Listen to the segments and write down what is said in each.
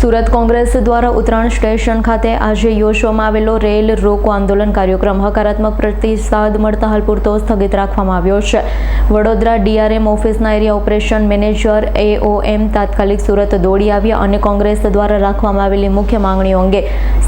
સુરત કોંગ્રેસ દ્વારા ઉત્તરાયણ સ્ટેશન ખાતે આજે યોજવામાં આવેલો રેલ રોકો આંદોલન કાર્યક્રમ હકારાત્મક પ્રતિસાદ મળતા હાલ પૂરતો સ્થગિત રાખવામાં આવ્યો છે. વડોદરા ડીઆરએમ ઓફિસના એરિયા ઓપરેશન મેનેજર એઓએમ તાત્કાલિક સુરત દોડી આવ્યા અને કોંગ્રેસ દ્વારા રાખવામાં આવેલી મુખ્ય માંગણીઓ અંગે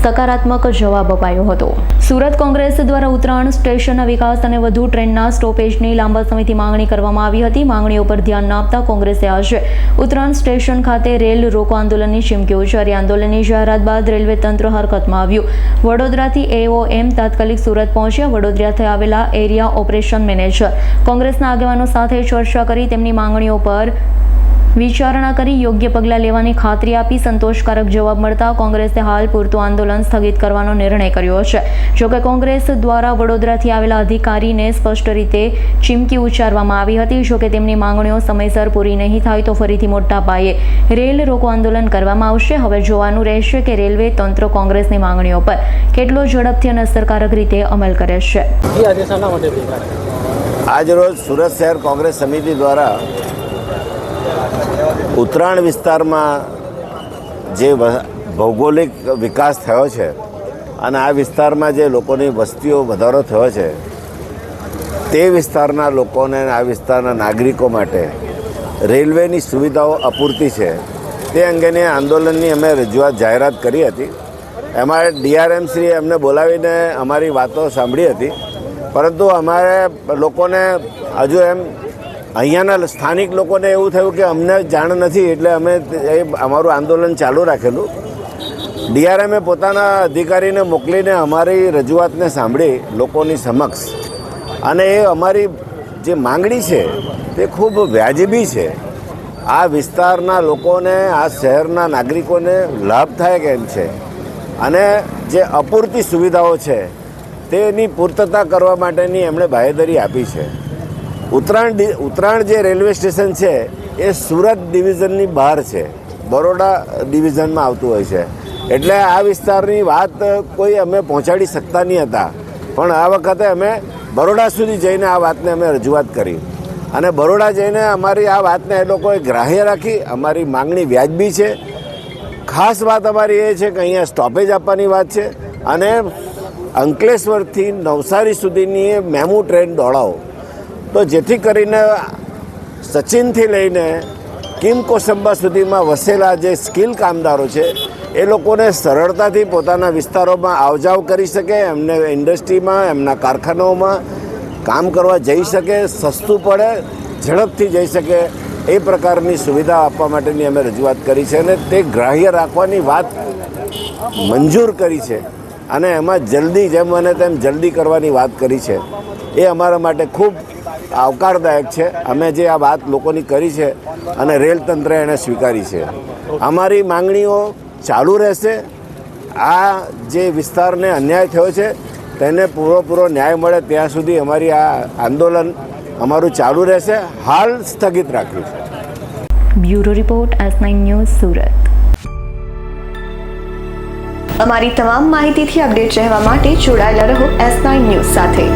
સકારાત્મક જવાબ અપાયો હતો. સુરત કોંગ્રેસ દ્વારા ઉત્તરાયણ સ્ટેશનના વિકાસ અને વધુ ટ્રેનના સ્ટોપેજની લાંબા સમયથી માંગણી કરવામાં આવી હતી. માંગણીઓ પર ધ્યાન ન આપતા કોંગ્રેસે આજે ઉત્તરાયણ સ્ટેશન ખાતે રેલ રોકો આંદોલનની ચીમકી ઉચ્ચારી આંદોલનની જાહેરાત બાદ રેલવે તંત્ર હરકતમાં આવ્યું. વડોદરાથી એઓએમ તાત્કાલિક સુરત પહોંચ્યા. વડોદરાથી આવેલા એરિયા ઓપરેશન મેનેજર. કોંગ્રેસના આગેવાનો સાથે ચર્ચા કરી તેમની માંગણીઓ પર વિચારણા કરી યોગ્ય પગલાં લેવાની ખાતરી આપી સંતોષકારક જવાબ મળતા કોંગ્રેસે હાલ પૂરતું આંદોલન સ્થગિત કરવાનો નિર્ણય કર્યો છે. જોકે કોંગ્રેસ દ્વારા વડોદરાથી આવેલા અધિકારીને સ્પષ્ટ રીતે ચીમકી ઉચ્ચારવામાં આવી હતી. જોકે તેમની માંગણીઓ સમયસર પૂરી નહીં થાય તો ફરીથી મોટા પાયે રેલ રોકો આંદોલન કરવામાં આવશે. હવે જોવાનું રહેશે કે રેલવે તંત્ર કોંગ્રેસની માંગણીઓ પર કેટલો ઝડપથી અને અસરકારક રીતે અમલ કરે છે? આજરોજ સુરત શહેર કોંગ્રેસ સમિતિ દ્વારા ઉત્તરાયણ વિસ્તારમાં જે ભૌગોલિક વિકાસ થયો છે અને આ વિસ્તારમાં જે લોકોની વસ્તીઓ વધારો થયો છે, તે વિસ્તારના લોકોને આ વિસ્તારના નાગરિકો માટે રેલવેની સુવિધાઓ અપૂરતી છે. તે અંગેની આંદોલનની અમે રજૂઆત જાહેરાત કરી હતી. એમાં ડીઆરએમશ્રીએ અમને બોલાવીને અમારી વાતો સાંભળી હતી. પરંતુ અમારે લોકોને હજુ એમ અહીંયાના સ્થાનિક લોકોને એવું થયું કે અમને જાણ નથી એટલે અમે એ અમારું આંદોલન ચાલુ રાખેલું. ડીઆરએમે પોતાના અધિકારીને મોકલીને અમારી રજૂઆતને સાંભળી લોકોની સમક્ષ. અને એ અમારી જે માંગણી છે તે ખૂબ વ્યાજબી છે. આ વિસ્તારના લોકોને, આ શહેરના નાગરિકોને લાભ થાય કેમ છે? અને જે અપૂરતી સુવિધાઓ છે તેની પૂર્તતા કરવા માટેની એમણે બાહેધરી આપી છે. ઉત્તરાયણ ઉત્તરાયણ જે રેલવે સ્ટેશન છે, એ સુરત ડિવિઝનની બહાર છે. બરોડા ડિવિઝનમાં આવતું હોય છે. એટલે આ વિસ્તારની વાત કોઈ અમે પહોંચાડી શકતા નહીં હતા. પણ આ વખતે અમે બરોડા સુધી જઈને આ વાતને અમે રજૂઆત કરી. અને બરોડા જઈને અમારી આ વાતને એ લોકોએ ગ્રાહ્ય રાખી, અમારી માંગણી વ્યાજબી છે. ખાસ વાત અમારી એ છે કે અહીંયા સ્ટોપેજ આપવાની વાત છે. અને અંકલેશ્વરથી નવસારી સુધીની મેમુ ટ્રેન દોડાવો. તો જેથી કરીને સચિનથી લઈને કિમ કોસંબા સુધીમાં વસેલા જે સ્કિલ કામદારો છે, એ લોકોને સરળતાથી પોતાના વિસ્તારોમાં આવજાવ કરી શકે, એમને ઇન્ડસ્ટ્રીમાં, એમના કારખાનાઓમાં કામ કરવા જઈ શકે, સસ્તું પડે, ઝડપથી જઈ શકે, એ પ્રકારની સુવિધા આપવા માટેની અમે રજૂઆત કરી છે અને તે ગ્રાહ્ય રાખવાની વાત મંજૂર કરી છે. અને એમાં જલ્દી જેમ બને તેમ જલ્દી કરવાની વાત કરી છે. એ અમારા માટે ખૂબ આવકારદાયક છે. અમે જે આ વાત લોકોની કરી છે અને રેલ તંત્રએ એને સ્વીકારી છે. અમારી માંગણીઓ ચાલુ રહેશે. આ જે વિસ્તારને અન્યાય થયો છે, તેને પૂરો ન્યાય મળે ત્યાં સુધી અમારી આ આંદોલન અમારું ચાલુ રહેશે. હાલ સ્થગિત રાખ્યું છે. Bureau report S nine news Surat. અમારી તમામ માહિતીથી અપડેટ રહેવા માટે જોડાયેલા રહો એસ નાઇન ન્યૂઝ સાથે.